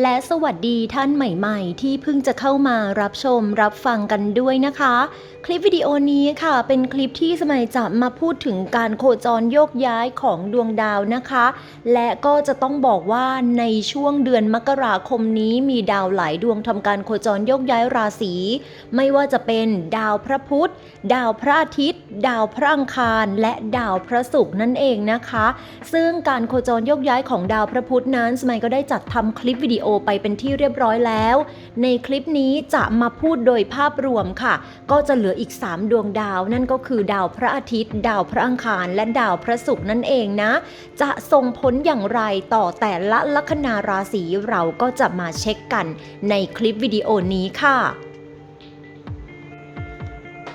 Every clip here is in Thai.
และสวัสดีท่านใหม่ๆ ที่เพิ่งจะเข้ามารับชมรับฟังกันด้วยนะคะ คลิปวิดีโอนี้ค่ะ เป็นคลิปที่สมัยจะมาพูดถึงการโคจรโยกย้ายของดวงดาวนะคะ และก็จะต้องบอกว่าในช่วงเดือนมกราคมนี้มีดาวหลายดวงทำการโคจรโยกย้ายราศีไม่ว่าจะเป็นดาวพระพุธดาวพระอาทิตย์ ดาวพระอังคารและดาวพระศุกร์นั่นเองนะคะ ซึ่งการโคจรโยกย้ายของดาวพระพุธนั้นสมัยก็ได้จัดทำคลิปวิดีโอไปเป็นที่เรียบร้อยแล้ว ในคลิปนี้จะมาพูดโดยภาพรวมค่ะ ก็จะเหลืออีก 3 ดวงดาว นั่นก็คือดาวพระอาทิตย์ ดาวพระอังคาร และดาวพระศุกร์นั่นเองนะ จะส่งผลอย่างไรต่อแต่ละลัคนาราศีเราก็จะมาเช็คกันในคลิปวิดีโอนี้ค่ะ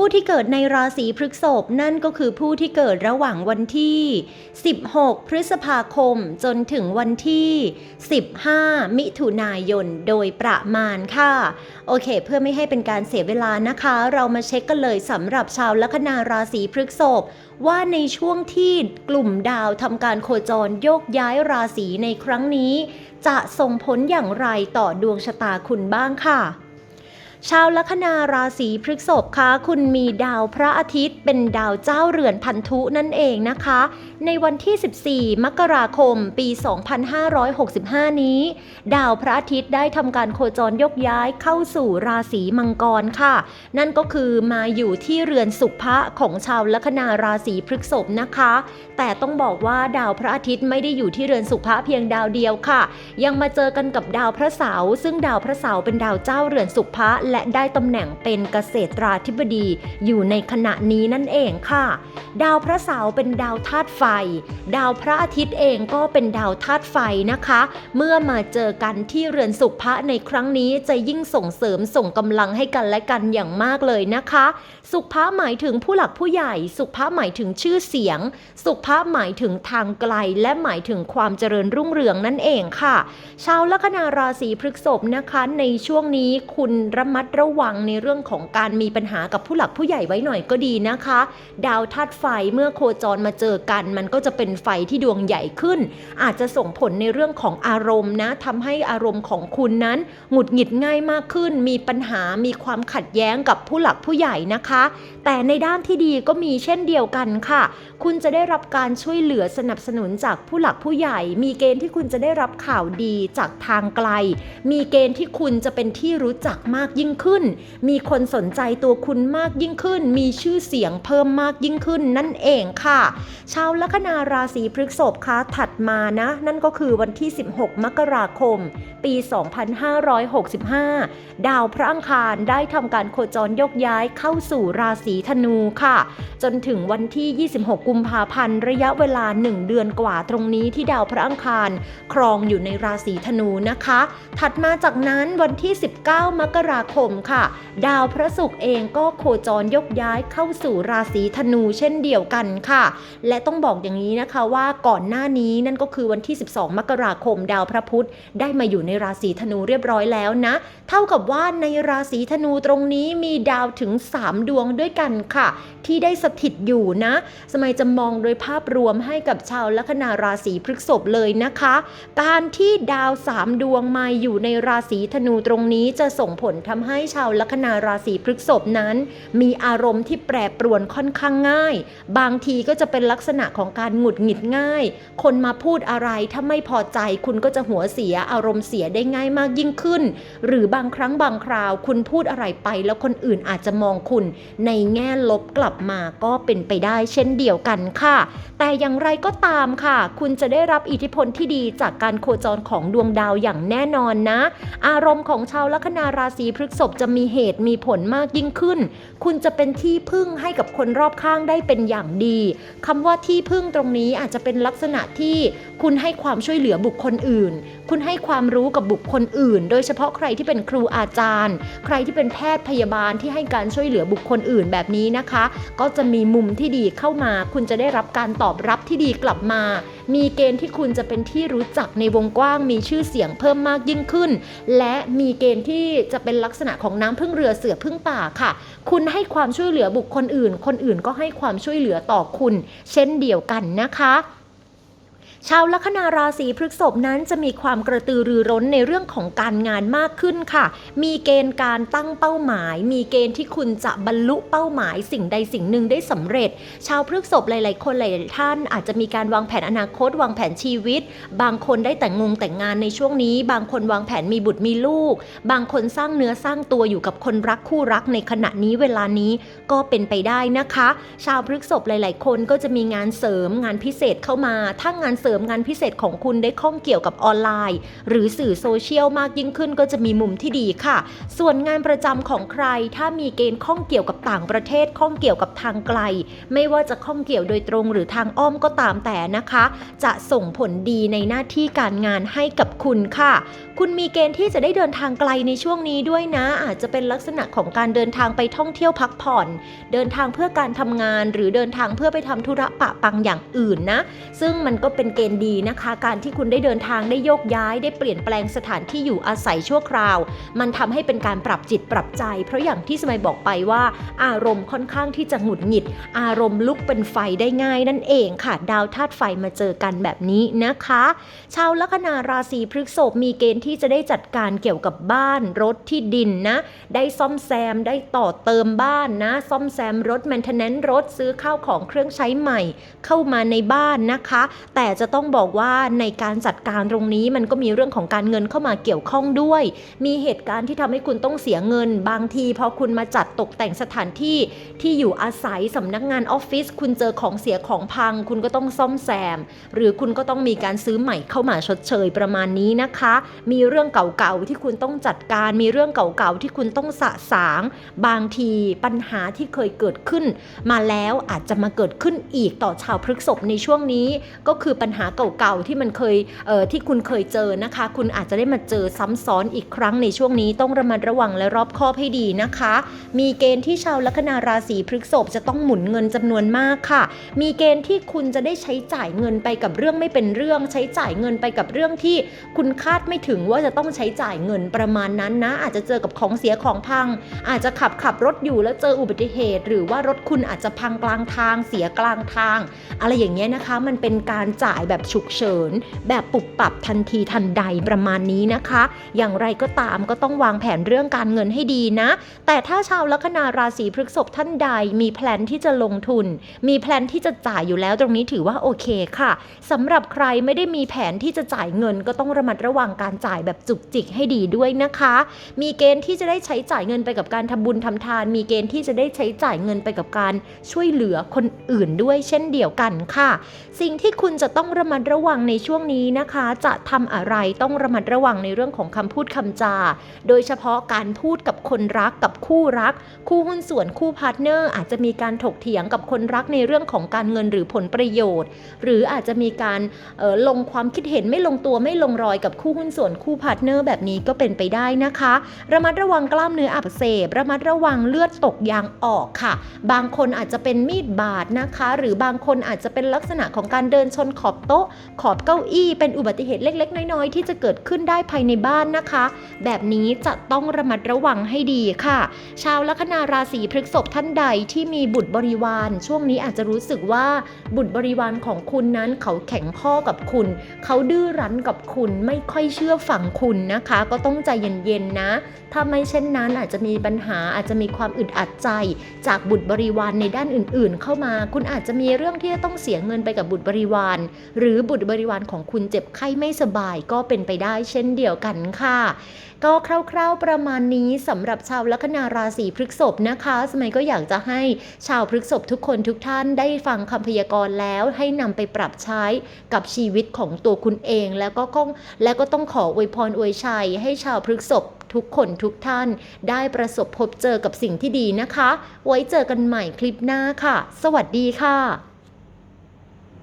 ผู้ที่เกิดในราศีพฤษภนั่นก็คือผู้ที่เกิดระหว่างวันที่ 16 พฤษภาคมจนถึงวันที่ 15 มิถุนายนโดยประมาณค่ะ โอเค เพื่อไม่ให้เป็นการเสียเวลานะคะ เรามาเช็คกันเลยสำหรับชาวลัคนาราศีพฤษภว่าในช่วงที่กลุ่มดาวทำการโคจรโยกย้ายราศีในครั้งนี้ จะส่งผลอย่างไรต่อดวงชะตาคุณบ้างค่ะ ชาวลัคนาราศีพฤษภคะคุณมีดาวพระอาทิตย์ เป็นดาวเจ้าเรือนพันธุนั่นเองนะคะ ในวันที่ 14 มกราคม ปี 2565 นี้ ดาวพระอาทิตย์ได้ทำการโคจรยกย้ายเข้าสู่ราศีมังกรค่ะ นั่นก็คือมาอยู่ที่เรือนสุภะของชาวลัคนาราศีพฤษภนะคะ แต่ต้องบอกว่าดาวพระอาทิตย์ไม่ได้อยู่ที่เรือนสุภะเพียงดาวเดียวค่ะ ยังมาเจอกันกับดาวพระเสาร์ซึ่งดาวพระเสาร์เป็นดาวเจ้าเรือนสุภะและได้ตำแหน่งเป็นเกษตราธิบดีอยู่ในขณะนี้นั่นเองค่ะ ดาวพระเสาร์เป็นดาวธาตุไฟ ดาวพระอาทิตย์เองก็เป็นดาวธาตุไฟนะคะ เมื่อมาเจอกันที่เรือนสุภะในครั้งนี้จะยิ่งส่งเสริมส่งกำลังให้กันและกันอย่างมากเลยนะคะ สุภะหมายถึงผู้หลักผู้ใหญ่ สุภะหมายถึงชื่อเสียง สุภะหมายถึงทางไกล และหมายถึงความเจริญรุ่งเรืองนั่นเองค่ะ ชาวลัคนาราศีพฤษภนะคะ ในช่วงนี้คุณระมัดระวังในเรื่องของการมีปัญหากับผู้หลักผู้ใหญ่ไว้หน่อยก็ดีนะคะ ดาวธาตุไฟเมื่อโคจรมาเจอกัน มันก็จะเป็นไฟที่ดวงใหญ่ขึ้น อาจจะส่งผลในเรื่องของอารมณ์นะทำให้อารมณ์ของคุณนั้นหงุดหงิดง่ายมากขึ้น มีปัญหามีความขัดแย้งกับผู้หลักผู้ใหญ่นะคะ แต่ในด้านที่ดีก็มีเช่นเดียวกันค่ะ คุณจะได้รับการช่วยเหลือสนับสนุนจากผู้หลักผู้ใหญ่ มีเกณฑ์ที่คุณจะได้รับข่าวดีจากทางไกล มีเกณฑ์ที่คุณจะเป็นที่รู้จักมากยิ่งขึ้น มีคนสนใจตัวคุณมากยิ่งขึ้น มีชื่อเสียงเพิ่มมากยิ่งขึ้นนั่นเองค่ะ ชาวลัคนาราศีพฤษภคะถัดมานะ นั่นก็คือวันที่ 16 มกราคม ปี 2565 ดาวพระอังคารได้ทำการโคจรยกย้ายเข้าสู่ราศีธนูค่ะ จนถึงวันที่ 26 กุมภาพันธ์ระยะเวลา 1 เดือนกว่าตรงนี้ที่ดาวพระอังคาร ครองอยู่ในราศีธนูนะคะ ถัดมาจากนั้นวันที่ 19 มกราคมค่ะ ดาวพระศุกร์เองก็โคจรยกย้ายเข้าสู่ราศีธนูเช่นเดียวกันค่ะ และต้องบอกอย่างนี้นะคะว่าก่อนหน้านี้นั่นก็คือวันที่ 12 มกราคม ดาวพระพุธได้มาอยู่ในราศีธนูเรียบร้อยแล้วนะ เท่ากับว่าในราศีธนูตรงนี้มีดาวถึง 3 ดวงด้วยกันค่ะ ที่ได้สถิตอยู่นะ สมัยจะมองโดยภาพรวมให้กับชาวลัคนาราศีพฤษภเลยนะคะ การที่ดาว 3 ดวงมาอยู่ในราศีธนูตรงนี้จะส่งผลทำใให้ชาวลัคนาราศีพฤษภนั้น มีอารมณ์ที่แปรปรวนค่อนข้างง่าย บางทีก็จะเป็นลักษณะของการหงุดหงิดง่าย คนมาพูดอะไรถ้าไม่พอใจคุณก็จะหัวเสียอารมณ์เสียได้ง่ายมากยิ่งขึ้น หรือบางครั้งบางคราวคุณพูดอะไรไปแล้วคนอื่นอาจจะมองคุณ ในแง่ลบกลับมาก็เป็นไปได้เช่นเดียวกันค่ะ แต่อย่างไรก็ตามค่ะ คุณจะได้รับอิทธิพลที่ดีจากการโคจรของดวงดาวอย่างแน่นอนนะ อารมณ์ของชาวลัคนาราศีพฤษษภจะมีเหตุมีผลมากยิ่งขึ้น คุณจะเป็นที่พึ่งให้กับคนรอบข้างได้เป็นอย่างดีคำว่าที่พึ่งตรงนี้อาจจะเป็นลักษณะที่คุณให้ความช่วยเหลือบุคคลอื่น คุณให้ความรู้กับบุคคลอื่น โดยเฉพาะใครที่เป็นครูอาจารย์ ใครที่เป็นแพทย์พยาบาลที่ให้การช่วยเหลือบุคคลอื่นแบบนี้นะคะ ก็จะมีมุมที่ดีเข้ามา คุณจะได้รับการตอบรับที่ดีกลับมา มีเกณฑ์ที่คุณจะเป็นที่รู้จักในวงกว้าง มีชื่อเสียงเพิ่มมากยิ่งขึ้น และมีเกณฑ์ที่จะเป็นลักษณะของน้ำพึ่งเรือเสือพึ่งป่าค่ะ คุณให้ความช่วยเหลือบุคคลอื่น คนอื่นก็ให้ความช่วยเหลือต่อคุณ เช่นเดียวกันนะคะ ชาวลัคนาราศีพฤษภนั้นจะมีความกระตือรือร้นในเรื่องของการงานมากขึ้นค่ะ มีเกณฑ์การตั้งเป้าหมาย มีเกณฑ์ที่คุณจะบรรลุเป้าหมายสิ่งใดสิ่งหนึ่งได้สำเร็จ ชาวพฤษภหลาย ๆ คนหลายๆท่านอาจจะมีการวางแผนอนาคต วางแผนชีวิต บางคนได้แต่งงงแต่งงานในช่วงนี้ บางคนวางแผนมีบุตรมีลูก บางคนสร้างเนื้อสร้างตัวอยู่กับคนรักคู่รักในขณะนี้เวลานี้ก็เป็นไปได้นะคะ ชาวพฤษภหลาย ๆ คนก็จะมีงานเสริมงานพิเศษเข้ามาถ้างานเสริมริมงานพิเศษของคุณได้ข้องเกี่ยวกับออนไลน์ หรือสื่อโซเชียลมากยิ่งขึ้นก็จะมีมุมที่ดีค่ะ ส่วนงานประจำของใครถ้ามีเกณฑ์ข้องเกี่ยวกับต่างประเทศข้องเกี่ยวกับทางไกล ไม่ว่าจะข้องเกี่ยวโดยตรงหรือทางอ้อมก็ตามแต่นะคะ จะส่งผลดีในหน้าที่การงานให้กับคุณค่ะ คุณมีเกณฑ์ที่จะได้เดินทางไกลในช่วงนี้ด้วยนะ อาจจะเป็นลักษณะของการเดินทางไปท่องเที่ยวพักผ่อน เดินทางเพื่อการทำงาน หรือเดินทางเพื่อไปทำธุระปะปังอย่างอื่นนะ ซึ่งมันก็เป็นเกณฑ์ดีนะคะ การที่คุณได้เดินทางได้โยกย้าย ได้เปลี่ยนแปลงสถานที่อยู่อาศัยชั่วคราว มันทำให้เป็นการปรับจิตปรับใจ เพราะอย่างที่สมัยบอกไปว่า อารมณ์ค่อนข้างที่จะหงุดหงิด อารมณ์ลุกเป็นไฟได้ง่ายนั่นเองค่ะ ดาวธาตุไฟมาเจอกันแบบนี้นะคะ ชาวลัคนาราศีพฤษภมีเกณฑ์ที่จะได้จัดการเกี่ยวกับบ้านรถที่ดินนะ ได้ซ่อมแซมได้ต่อเติมบ้านนะ ซ่อมแซมรถ maintenance รถซื้อข้าวของเครื่องใช้ใหม่ เข้ามาในบ้านนะคะ แต่จะต้องบอกว่าในการจัดการตรงนี้มันก็มีเรื่องของการเงินเข้ามาเกี่ยวข้องด้วย มีเหตุการณ์ที่ทำให้คุณต้องเสียเงิน บางทีพอคุณมาจัดตกแต่งสถานที่ที่อยู่อาศัยสำนักงานออฟฟิศคุณเจอของเสียของพัง คุณก็ต้องซ่อมแซม หรือคุณก็ต้องมีการซื้อใหม่เข้ามาชดเชยประมาณนี้นะคะ มีเรื่องเก่าๆที่คุณต้องจัดการ มีเรื่องเก่าๆที่คุณต้องสะสาง บางทีปัญหาที่เคยเกิดขึ้น มาแล้วอาจจะมาเกิดขึ้นอีกต่อชาวพฤษภในช่วงนี้ก็คือปัญหาเก่าๆที่มันเคยเอ่อที่คุณเคยเจอนะคะ คุณอาจจะได้มาเจอซ้ำซ้อนอีกครั้งในช่วงนี้ต้องระมัดระวังและรอบคอบให้ดีนะคะ มีเกณฑ์ที่ชาวลัคนาราศีพฤกษภจะต้องหมุนเงินจำนวนมากค่ะ มีเกณฑ์ที่คุณจะได้ใช้จ่ายเงินไปกับเรื่องไม่เป็นเรื่อง ใช้จ่ายเงินไปกับเรื่องที่คุณคาดไม่ถึงว่าจะต้องใช้จ่ายเงินประมาณนั้นนะ อาจจะเจอกับของเสียของพัง อาจจะขับขับรถอยู่แล้วเจออุบัติเหตุ หรือว่ารถคุณอาจจะพังกลางทางเสียกลางทาง อะไรอย่างเงี้ยนะคะ มันเป็นการจ่ายแบบฉุกเฉิน แบบปุบปับทันทีทันใดประมาณนี้นะคะ อย่างไรก็ตามก็ต้องวางแผนเรื่องการเงินให้ดีนะ แต่ถ้าชาวลัคนาราศีพฤษภท่านใดมีแพลนที่จะลงทุน มีแพลนที่จะจ่ายอยู่แล้วตรงนี้ถือว่าโอเคค่ะสำหรับใครไม่ได้มีแผนที่จะจ่ายเงิน ก็ต้องระมัดระวังการจ่ายแบบจุกจิกให้ดีด้วยนะคะ มีเกณฑ์ที่จะได้ใช้จ่ายเงินไปกับการทำบุญทำทาน มีเกณฑ์ที่จะได้ใช้จ่ายเงินไปกับการช่วยเหลือคนอื่นด้วยเช่นเดียวกันค่ะ สิ่งที่คุณจะต้องระมัดระวังในช่วงนี้นะคะ จะทำอะไรต้องระมัดระวังในเรื่องของคำพูดคำจา โดยเฉพาะการพูดกับคนรักกับคู่รัก คู่หุ้นส่วนคู่พาร์ทเนอร์ อาจจะมีการถกเถียงกับคนรักในเรื่องของการเงินหรือผลประโยชน์ หรืออาจจะมีการออลงความคิดเห็นไม่ลงตัวไม่ลงรอยกับคู่หุ้นส่วนคู่พาร์ทเนอร์แบบนี้ก็เป็นไปได้นะคะ ระมัดระวังกล้ามเนื้ออักเสบ ระมัดระวังเลือดตกยางออกค่ะ บางคนอาจจะเป็นมีดบาดนะคะ หรือบางคนอาจจะเป็นลักษณะของการเดินชนขอบโต๊ะ ขอบเก้าอี้เป็นอุบัติเหตุเล็ก ๆ น้อย ๆ ที่จะเกิดขึ้นได้ภายในบ้านนะคะ แบบนี้จะต้องระมัดระวังให้ดีค่ะ ชาวลัคนาราศีพฤษภท่านใดที่มีบุตรบริวาร ช่วงนี้อาจจะรู้สึกว่าบุตรบริวารของคุณนั้นเขาแข็งข้อกับคุณ เขาดื้อรั้นกับคุณไม่ค่อยเชื่อฟังคุณนะคะ ก็ต้องใจเย็นๆนะ ถ้าไม่เช่นนั้นอาจจะมีปัญหาอาจจะมีความอึดอัดใจ จากบุตรบริวารในด้านอื่นๆ เข้ามา คุณอาจจะมีเรื่องที่จะต้องเสียเงินไปกับบุตรบริวารหรือบุตรบริวารของคุณเจ็บไข้ไม่สบายก็เป็นไปได้เช่นเดียวกันค่ะ ก็คร่าวๆประมาณนี้สำหรับชาวลัคนาราศีพฤกษภนะคะสมัยก็อยากจะให้ชาวพฤกษภทุกคนทุกท่านได้ฟังคำพยากรณ์แล้วให้นำไปปรับใช้กับชีวิตของตัวคุณเองแล้วก็ก้องและก็ต้องขออวยพรอวยชัย ให้ชาวพฤกษภทุกคนทุกท่านได้ประสบพบเจอกับสิ่งที่ดีนะคะ ไว้เจอกันใหม่คลิปหน้าค่ะ สวัสดีค่ะ